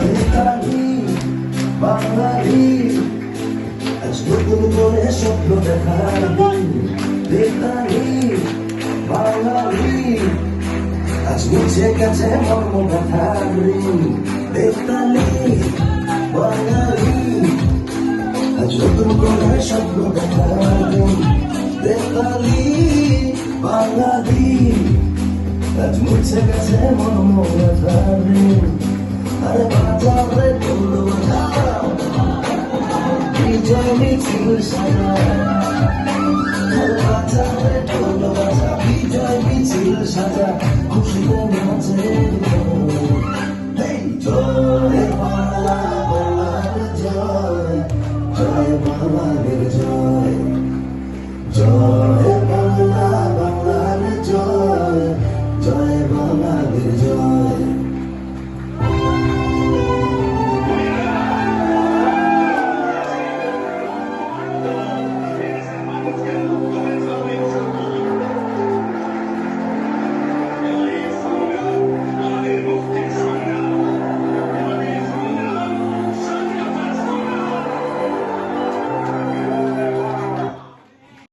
বেতালি বাঙালি আজ নতুন করে স্বপ্ন দেখার মুছে গেছে মর্ম ব্যথার বেতালি, বাঙালি আজ নতুন করে স্বপ্ন দিন বেতালি, বাঙালি, আজ মুছে গেছে মর্ম ব্যথার ঋণ আরে বাজাও রে ঢোল বাজাও বিজয় মিছিল সাজা আরে 찾아 혹시 보면 언제도 Hey, 저의 발라 발라드 joy 저의 발라드 joy 저의 발라 발라드 joy 저의 발라드 joy